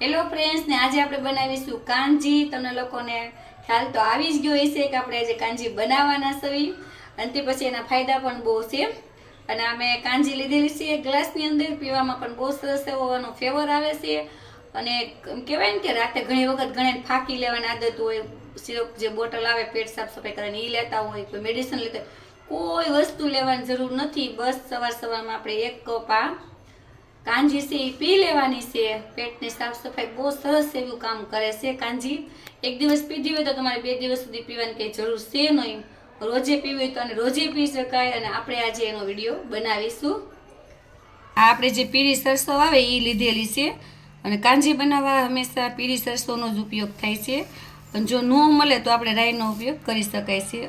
Hello friends ને આજે આપણે બનાવીશું કાંજી. તમને લોકોને ખ્યાલ તો આવી જ ગયો હશે કે આપણે આજે કાંજી બનાવવાના સવી અને તે પછી એના ફાયદા પણ બહુ છે. અને અમે કાંજી લીધેલી છે ગ્લાસની અંદર. પીવામાં પણ બહુ સરસ હોવાનો ફેવર આવે છે. અને કહેવાય ને કે રાતે ઘણી વખત ઘણે ફાંકી લેવાની આદત હોય. સિરપ જે બોટલ આવે પેટ સાફ સફાઈ કરીને એ લેતા હોય, કોઈ મેડિસિન લેતા કોઈ વસ્તુ લેવાની જરૂર નથી. બસ સવાર સવારમાં આપણે એક કપ આ કાંજી છે એ પી લેવાની છે. પેટની સાફ સફાઈ બહુ સરસ એવું કામ કરે છે કાંજી એક દિવસ પીધી હોય તો તમારે બે દિવસ સુધી પીવાની કંઈ જરૂર છે નહીં. રોજે પીવી હોય તો અને રોજે પી શકાય અને આપણે આજે એનો વીડિયો બનાવીશું. આ આપણે જે પીળી સરસો આવે એ લીધેલી છે અને કાંજી બનાવવા હંમેશા પીળી સરસોનો જ ઉપયોગ થાય છે. અને જો ન મળે તો આપણે રાઈનો ઉપયોગ કરી શકાય છે.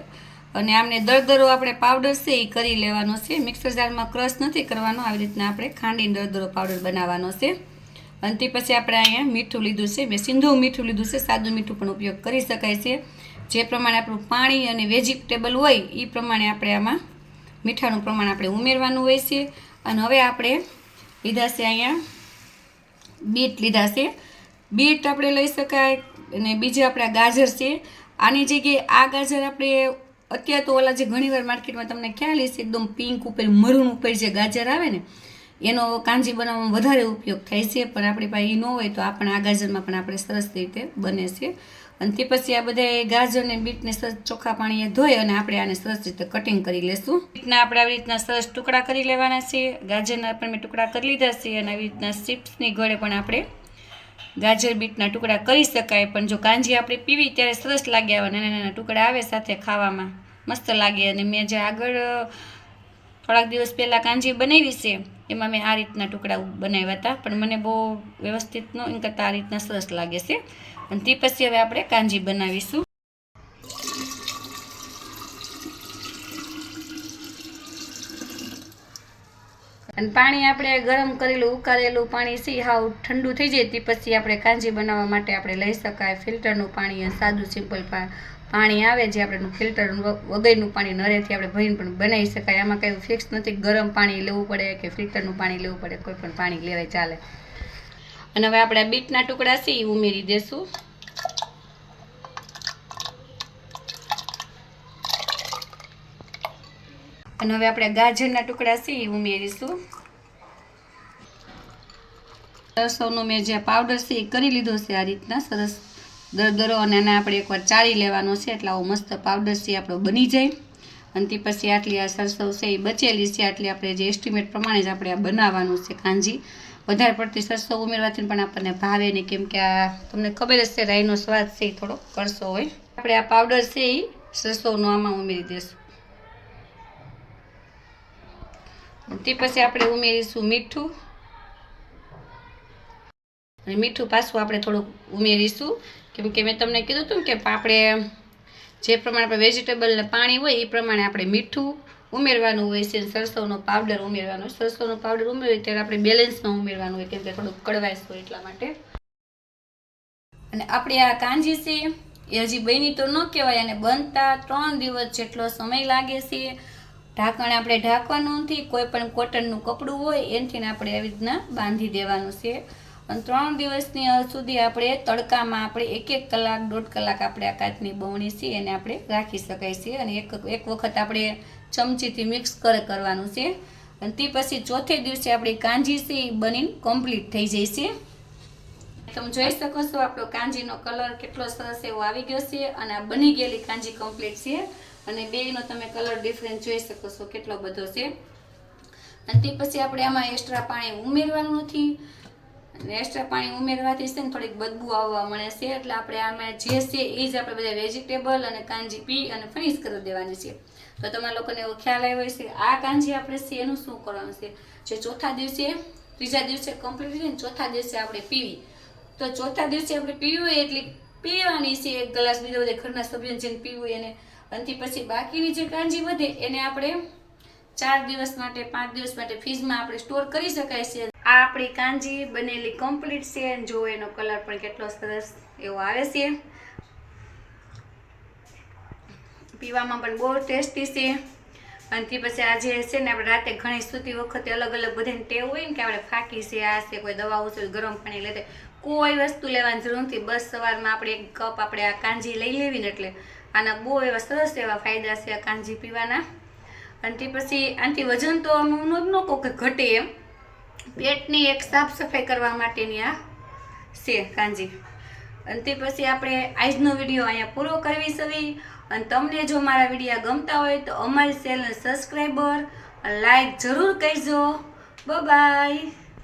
અને આમને દરદરો આપણે પાવડર છે એ કરી લેવાનો છે. મિક્સર જારમાં ક્રશ નથી કરવાનો. આવી રીતના આપણે ખાંડીને દરદરો પાવડર બનાવવાનો છે. અને તે પછી આપણે અહીંયા મીઠું લીધું છે. મેં સિંધુ મીઠું લીધું છે. સાદું મીઠું પણ ઉપયોગ કરી શકાય છે. જે પ્રમાણે આપણું પાણી અને વેજીટેબલ હોય એ પ્રમાણે આપણે આમાં મીઠાનું પ્રમાણ આપણે ઉમેરવાનું હોય છે. અને હવે આપણે લીધા છે અહીંયા બીટ લીધા છે. બીટ આપણે લઈ શકાય અને બીજું આપણે ગાજર છે. આની જગ્યાએ આ ગાજર આપણે અત્યારે તો ઓલા જે ઘણીવાર માર્કેટમાં તમને ખ્યાલ હશે, એકદમ પિંક ઉપર, મરૂન ઉપર જે ગાજર આવે ને, એનો કાંજી બનાવવામાં વધારે ઉપયોગ થાય છે, પણ આપણી પાસે એ ન હોય તો આપણે આ ગાજરમાં પણ આપણે સરસ રીતે બને છે. અને તે પછી આ બધા ગાજર ને બીટને સરસ ચોખ્ખા પાણીએ ધોઈ અને આપણે આને સરસ રીતે કટિંગ કરી લેશું. બીટના આપણે આવી રીતના સરસ ટુકડા કરી લેવાના છે. ગાજરના પણ મેં ટુકડા કરી લીધા છે અને આવી રીતના ચિપ્સની ગળે પણ આપણે ગાજર બીટના ટુકડા કરી શકાય, પણ જો કાંજી આપણે પીવી ત્યારે સરસ લાગે આવા નાના નાના ટુકડા આવે સાથે ખાવામાં. મસ્ત લાગે અને મેં જે આગળ થોડાક દિવસ પહેલાં કાંજી બનાવી છે, એમાં મેં આ રીતના ટુકડા બનાવ્યા હતા, પણ મને બહુ વ્યવસ્થિત ન, એમ કરતાં આ રીતના સરસ લાગે છે. અને તે પછી હવે આપણે કાંજી બનાવીશું. અને પાણી આપણે ગરમ કરેલું, ઉકાળેલું પાણી સી હાવ ઠંડુ થઈ જાય તે પછી આપણે કાંજી બનાવવા માટે આપણે લઈ શકાય. ફિલ્ટરનું પાણી સાદું, સિમ્પલ પાણી આવે જે આપણે ફિલ્ટર વગરનું પાણી નરેથી આપણે ભરીને પણ બનાવી શકાય. આમાં કંઈ ફિક્સ નથી ગરમ પાણી લેવું પડે કે ફિલ્ટરનું પાણી લેવું પડે, કોઈ પણ પાણી લેવાય ચાલે. અને હવે આપણે બીટના ટુકડા સી ઉમેરી દેશું. અને હવે આપણે ગાજરના ટુકડા છે એ ઉમેરીશું. સરસવનો મેં જે પાવડર છે એ કરી લીધો છે આ રીતના, સરસ દરદરો અને આને આપણે એકવાર ચાળી લેવાનો છે, એટલે આવો મસ્ત પાવડર છે આપણો બની જાય. અને તે પછી આટલી આ સરસવ છે એ બચેલી છે, આટલી આપણે જે એસ્ટિમેટ પ્રમાણે જ આપણે આ બનાવવાનું છે કાંજી વધારે પડતી સરસવ ઉમેરવાથી પણ આપણને ભાવે નહીં કેમ કે આ તમને ખબર જ છે રાઈનો સ્વાદ છે થોડો કરશો હોય. આપણે આ પાવડર છે એ સરસવનો આમાં ઉમેરી દઈશું તે પછી આપણે ઉમેરીશું મીઠું. અને મીઠું પાછું આપણે થોડુંક ઉમેરીશું. કેમ કે મેં તમને કીધું હતું કે આપણે જે પ્રમાણે આપણે વેજીટેબલને પાણી હોય એ પ્રમાણે આપણે મીઠું ઉમેરવાનું હોય છે સરસવનો પાવડર ઉમેરવાનો સરસવનો પાવડર ઉમેરીએ ત્યારે આપણે બેલેન્સમાં ઉમેરવાનું હોય કેમ કે થોડુંક કડવાશ હોય એટલા માટે. અને આપણે આ કાંજી છે એ હજી બની તો ન કહેવાય અને બનતા ત્રણ દિવસ જેટલો સમય લાગે છે. ઢાંકણ આપણે ઢાંકવાનું નથી, કોઈ પણ કોટનનું કપડું હોય એનાથી આપણે આવી રીતના બાંધી દેવાનું છે. અને ત્રણ દિવસની સુધી આપણે તડકામાં આપણે એક એક કલાક, દોઢ કલાક આપણે આ કાચની બવણી છે એને આપણે રાખી શકાય છે. અને એક એક વખત આપણે ચમચીથી મિક્સ કરે, કરવાનું છે. અને તે પછી ચોથે દિવસે આપણી કાંજી છે એ બનીને કમ્પ્લીટ થઈ જાય છે. તમે જોઈ શકો છો આપણો કાંજીનો કલર કેટલો સરસ એવો આવી ગયો છે અને આ બની ગયેલી કાંજી કમ્પ્લીટ છે. અને બેયનો તમે કલર ડિફરન્સ જોઈ શકો છો કેટલો બધો છે. અને તે પછી આપણે આમાં એક્સ્ટ્રા પાણી ઉમેરવાનું નથી. અને એક્સ્ટ્રા પાણી ઉમેરવાથી છે ને થોડીક બદબુ આવવા મળે છે. એટલે આપણે આમાં જે છે એ જ આપણે બધા વેજીટેબલ અને કાંજી પી અને ફિનિશ કરી દેવાની છે. તો તમારા લોકોને એવો ખ્યાલ આવ્યો છે આ કાંજી આપણે છે એનું શું કરવાનું છે? જે ચોથા દિવસે, ત્રીજા દિવસે કમ્પ્લીટ થઈ ને ચોથા દિવસે આપણે પીવી. તો ચોથા દિવસે આપણે પીવી હોય એટલી પીવાની છે એક ગ્લાસ બીજા બધા ઘરના સભ્યોને જેને પીવું એને અને પછી બાકીની જે કાંજી વધે, એને આપણે ચાર દિવસ માટે, પાંચ દિવસ માટે ફ્રીજમાં આપણે સ્ટોર કરી શકાય છે. આ આપણી કાંજી બનેલી કમ્પ્લીટ છે જો એનો કલર પણ કેટલો સરસ એવો આવે છે. પીવામાં પણ બહુ ટેસ્ટી છે. અને તે પછી આજે છે ને, આપણે રાતે ઘણી સૂતી વખતે અલગ અલગ બધાને ટેવ હોય ને કે આપણે ફાકી છે, આ છે, કોઈ દવાઓ ઉછળ ગરમ પાણી લેતે કોઈ વસ્તુ લેવાની જરૂર નથી. બસ સવારમાં આપણે એક કપ આપણે આ કાંજી લઈ લેવી ને એટલે આના બહુ એવા સરસ એવા ફાયદા છે આ કાંજી પીવાના. અને પછી આનાથી વજન તો આમ ન ન કહું કે ઘટે એમ. પેટની એક સાફ સફાઈ કરવા માટેની આ છે કાંજી અને તે પછી આપણે આજનો વીડિયો અહીંયા પૂરો કરવી સવી. અને તમને જો મારા વિડીયા ગમતા હોય તો અમારી ચેનલ સબસ્ક્રાઈબર લાઈક જરૂર કરજો. બાય